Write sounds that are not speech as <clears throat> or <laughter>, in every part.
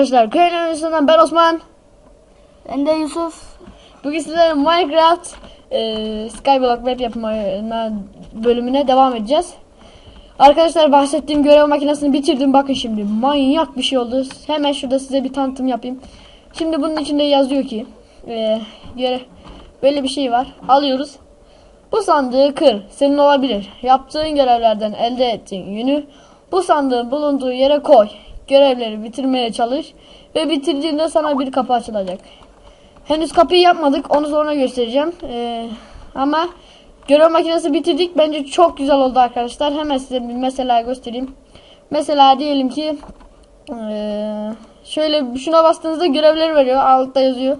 arkadaşlar. Köyün Üstünden ben Osman. Ben de Yusuf. Bugün sizlere Minecraft e, Skyblock web yapma bölümüne devam edeceğiz. Arkadaşlar bahsettiğim görev makinesini bitirdim. Bakın şimdi manyak bir şey oldu. Hemen şurada size bir tanıtım yapayım. Şimdi bunun içinde yazıyor ki e, göre, böyle bir şey var. Alıyoruz. Bu sandığı kır. Senin olabilir. Yaptığın görevlerden elde ettiğin yünü bu sandığın bulunduğu yere koy. Görevleri bitirmeye çalış ve bitirdiğinde sana bir kapı açılacak. Henüz kapıyı yapmadık. Onu sonra göstereceğim. Ee, ama görev makinesi bitirdik. Bence çok güzel oldu arkadaşlar. Hemen size bir mesela göstereyim. Mesela diyelim ki ee, şöyle şuna bastığınızda görevleri veriyor. Altta yazıyor.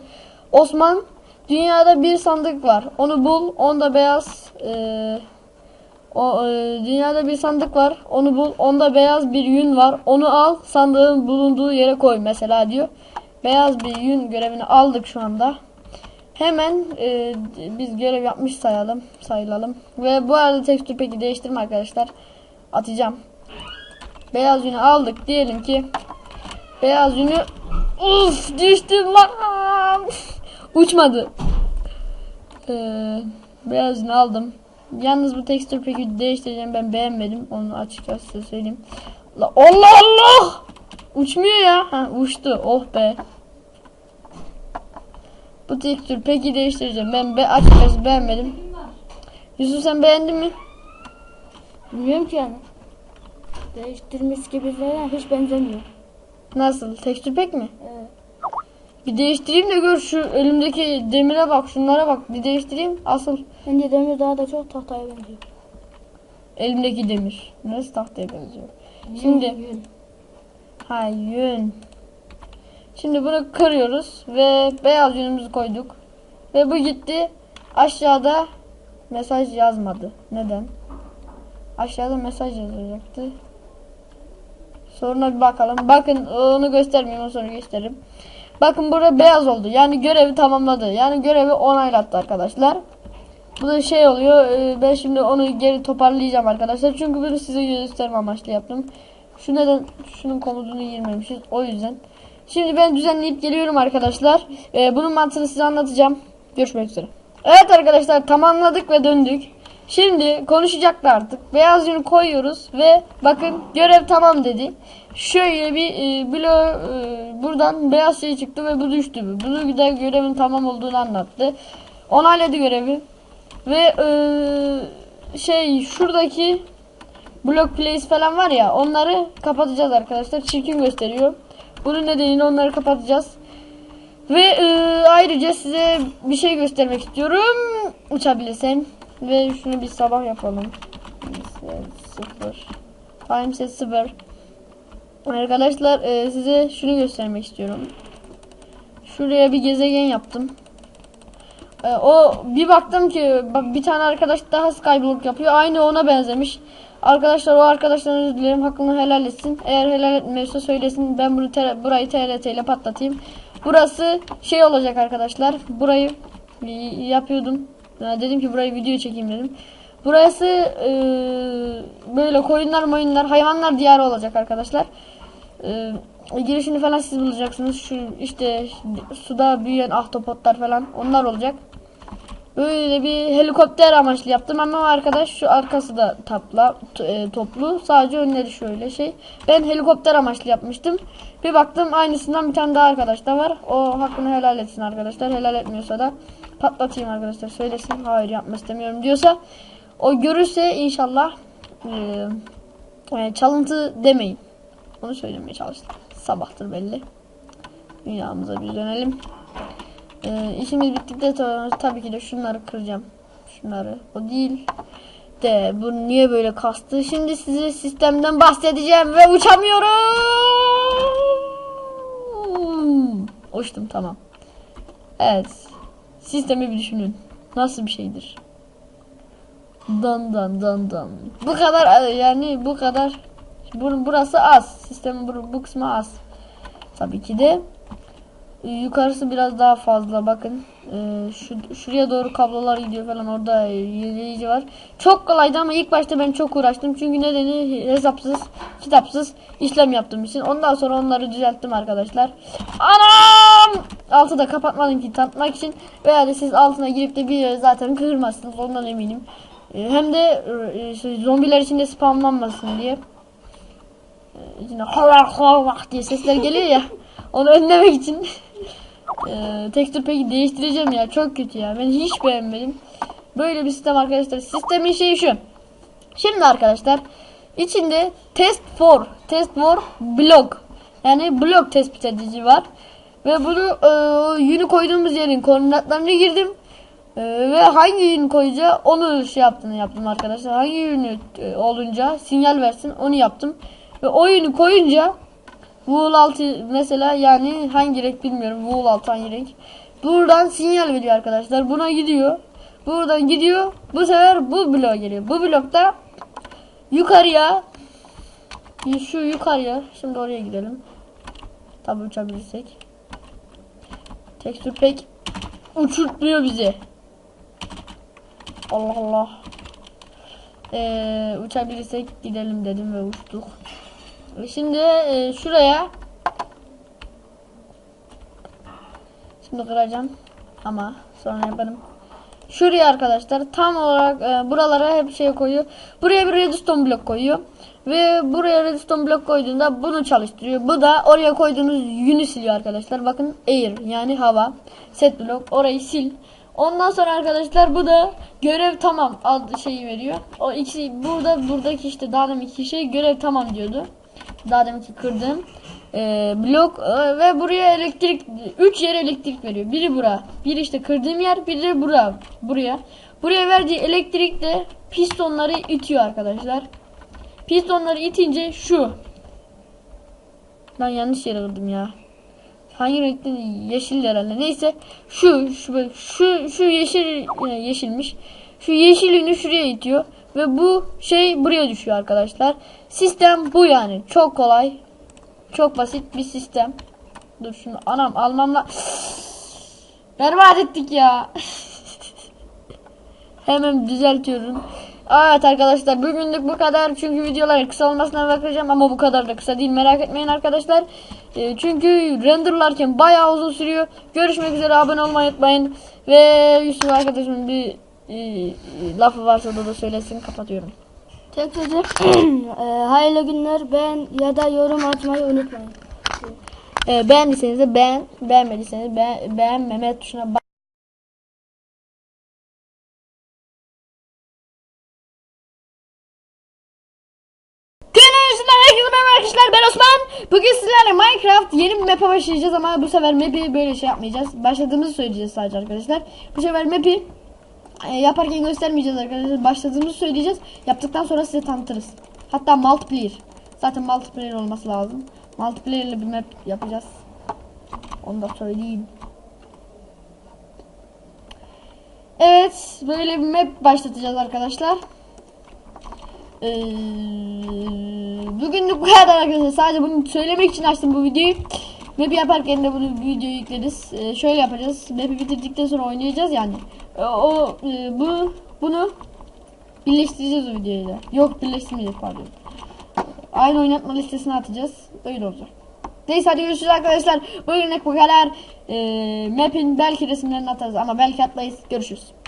Osman dünyada bir sandık var. Onu bul. Onda beyaz ee, o, e, dünyada bir sandık var. Onu bul. Onda beyaz bir yün var. Onu al. Sandığın bulunduğu yere koy mesela diyor. Beyaz bir yün görevini aldık şu anda. Hemen e, biz görev yapmış sayalım, sayılalım. Ve bu arada tekstür peki değiştirme arkadaşlar. Atacağım. Beyaz yünü aldık diyelim ki. Beyaz yünü Uf düştüm lan. <laughs> Uçmadı. Ee, beyaz yünü aldım. Yalnız bu tekstür peki değiştireceğim ben beğenmedim. Onu açıkçası size söyleyeyim. La Allah Allah! Uçmuyor ya. Ha, uçtu. Oh be. Bu tekstür peki değiştireceğim. Ben be açıkçası beğenmedim. Yusuf sen beğendin mi? Bilmiyorum ki yani. Değiştirmiş gibi falan hiç benzemiyor. Nasıl? Tekstür pek mi? Evet. Bir değiştireyim de gör şu elimdeki demire bak şunlara bak. Bir değiştireyim asıl. Bence demir daha da çok tahtaya benziyor. elimdeki demir. Nasıl tahtaya benziyor? Şimdi- Yün. ha yün. Şimdi bunu kırıyoruz ve beyaz yünümüzü koyduk. Ve bu gitti. Aşağıda mesaj yazmadı. Neden? Aşağıda mesaj yazacaktı. Soruna bir bakalım. Bakın onu göstermeyeyim onu sonra gösteririm Bakın burada beyaz oldu. Yani görevi tamamladı. Yani görevi onaylattı arkadaşlar. Bu da şey oluyor. e, Ben şimdi onu geri toparlayacağım arkadaşlar. Çünkü bunu size gösterme amaçlı yaptım. Şu neden şunun komutunu girmemişiz. O yüzden. Şimdi ben düzenleyip geliyorum arkadaşlar. E, Bunun mantığını size anlatacağım. Görüşmek üzere. Evet arkadaşlar tamamladık ve döndük. Şimdi konuşacaktı artık. Beyaz yünü koyuyoruz ve bakın görev tamam dedi. Şöyle bir e, blo e, buradan beyaz şey çıktı ve bu düştü. Bunu da görevin tamam olduğunu anlattı. Onayladı görevi. Ve e, şey şuradaki block place falan var ya onları kapatacağız arkadaşlar. Çirkin gösteriyor. Bunun nedeniyle onları kapatacağız. Ve e, ayrıca size bir şey göstermek istiyorum. Uçabilirsen. Ve şunu bir sabah yapalım. Sıfır. Time set sıfır. Arkadaşlar e, size şunu göstermek istiyorum. Şuraya bir gezegen yaptım. E, o bir baktım ki bir tane arkadaş daha skyblock yapıyor. Aynı ona benzemiş. Arkadaşlar o arkadaştan özür dilerim. Hakkını helal etsin. Eğer helal etmiyorsa söylesin. Ben bunu ter- burayı TRT ile patlatayım. Burası şey olacak arkadaşlar. Burayı yapıyordum. Dedim ki burayı video çekeyim dedim. Burası e, böyle koyunlar moyunlar hayvanlar diyarı olacak arkadaşlar. E, girişini falan siz bulacaksınız. Şu işte suda büyüyen ahtapotlar falan onlar olacak. Böyle bir helikopter amaçlı yaptım ama arkadaş şu arkası da tapla e, toplu sadece önleri şöyle şey. Ben helikopter amaçlı yapmıştım. Bir baktım aynısından bir tane daha arkadaş da var. O hakkını helal etsin arkadaşlar. Helal etmiyorsa da patlatayım arkadaşlar. Söylesin hayır yapmak istemiyorum diyorsa o görürse inşallah e, e, çalıntı demeyin. Onu söylemeye çalıştım. Sabahtır belli. Dünyamıza bir dönelim. Ee, işimiz bittikten sonra tabii ki de şunları kıracağım. Şunları. O değil. De bu niye böyle kastı? Şimdi size sistemden bahsedeceğim ve uçamıyorum. Uçtum tamam. Evet. Sistemi bir düşünün. Nasıl bir şeydir? Dan dan dan dan. Bu kadar yani bu kadar. Bu, burası az. Sistemin bu, bu kısmı az. Tabii ki de yukarısı biraz daha fazla bakın. Ee, şu, şuraya doğru kablolar gidiyor falan orada e, yenileyici var. Çok kolaydı ama ilk başta ben çok uğraştım. Çünkü nedeni hesapsız, kitapsız işlem yaptığım için. Ondan sonra onları düzelttim arkadaşlar. Anam! Altı da kapatmadım ki tanıtmak için. Veya de siz altına girip de bir zaten kırmazsınız ondan eminim. Ee, hem de e, şey, zombiler içinde spamlanmasın diye. Ee, yine havak havak diye sesler geliyor ya. Onu önlemek için <laughs> ee, peki değiştireceğim ya. Çok kötü ya. Ben hiç beğenmedim. Böyle bir sistem arkadaşlar. Sistemin şeyi şu. Şimdi arkadaşlar içinde test for test for blok yani blok tespit edici var. Ve bunu e, yünü koyduğumuz yerin koordinatlarını girdim. E, ve hangi yünü koyacağı onu şey yaptığını yaptım arkadaşlar. Hangi yünü e, olunca sinyal versin onu yaptım. Ve o yünü koyunca Wool altı mesela yani hangi renk bilmiyorum. Wool altı hangi renk. Buradan sinyal veriyor arkadaşlar. Buna gidiyor. Buradan gidiyor. Bu sefer bu bloğa geliyor. Bu blokta yukarıya şu yukarıya şimdi oraya gidelim. Tabi uçabilirsek. Tekstür pek uçurtmuyor bizi. Allah Allah. Ee, uçabilirsek gidelim dedim ve uçtuk. Şimdi e, şuraya Şimdi kıracağım ama sonra yaparım. Şuraya arkadaşlar tam olarak e, buralara hep şey koyuyor. Buraya bir redstone blok koyuyor. Ve buraya redstone blok koyduğunda bunu çalıştırıyor. Bu da oraya koyduğunuz yünü siliyor arkadaşlar. Bakın air yani hava. Set blok orayı sil. Ondan sonra arkadaşlar bu da görev tamam adlı şeyi veriyor. O ikisi burada buradaki işte daha deminki şey görev tamam diyordu. Daha deminki kırdığım e, blok e, ve buraya elektrik 3 yer elektrik veriyor. Biri bura, biri işte kırdığım yer, biri de bura, buraya. Buraya verdiği elektrik de pistonları itiyor arkadaşlar. Pistonları itince şu. Ben yanlış yere kırdım ya. Hangi renkte yeşil herhalde. Neyse şu şu şu şu yeşil e, yeşilmiş. Şu yeşilini şuraya itiyor ve bu şey buraya düşüyor arkadaşlar. Sistem bu yani. Çok kolay. Çok basit bir sistem. Dur şunu anam almamla <gasps> berbat ettik ya. <laughs> Hemen düzeltiyorum. Evet arkadaşlar bugünlük bu kadar. Çünkü videolar kısa olmasına bakacağım ama bu kadar da kısa değil. Merak etmeyin arkadaşlar. Ee, çünkü renderlarken bayağı uzun sürüyor. Görüşmek üzere abone olmayı unutmayın. Ve Yusuf arkadaşımın bir e, lafı varsa da, da söylesin kapatıyorum. Tekrar <clears throat> e, hayırlı günler. Ben ya da yorum atmayı unutmayın. Ee, beğendiyseniz de beğen, beğenmediyseniz beğen, beğenmeme tuşuna bas. Günaydın herkese merhaba arkadaşlar ben Osman. Bugün sizlerle Minecraft yeni bir map'e başlayacağız ama bu sefer map'i böyle şey yapmayacağız. Başladığımızı söyleyeceğiz sadece arkadaşlar. Bu sefer map'i e, yaparken göstermeyeceğiz arkadaşlar. Başladığımızı söyleyeceğiz. Yaptıktan sonra size tanıtırız. Hatta multiplayer. Zaten multiplayer olması lazım. Multiplayer'lı bir map yapacağız. Onu da söyleyeyim. Evet, böyle bir map başlatacağız arkadaşlar. Ee, bugünlük bu kadar arkadaşlar. Sadece bunu söylemek için açtım bu videoyu. Map yaparken de bunu videoyu yükleriz. Ee, şöyle yapacağız. Map'i bitirdikten sonra oynayacağız yani. Ee, o e, bu bunu birleştireceğiz o videoyla. Yok birleştirmeyeceğiz pardon. Aynı oynatma listesine atacağız. Öyle olacak. Neyse hadi görüşürüz arkadaşlar. Bugünlük bu kadar. Ee, map'in belki resimlerini atarız ama belki atmayız. Görüşürüz.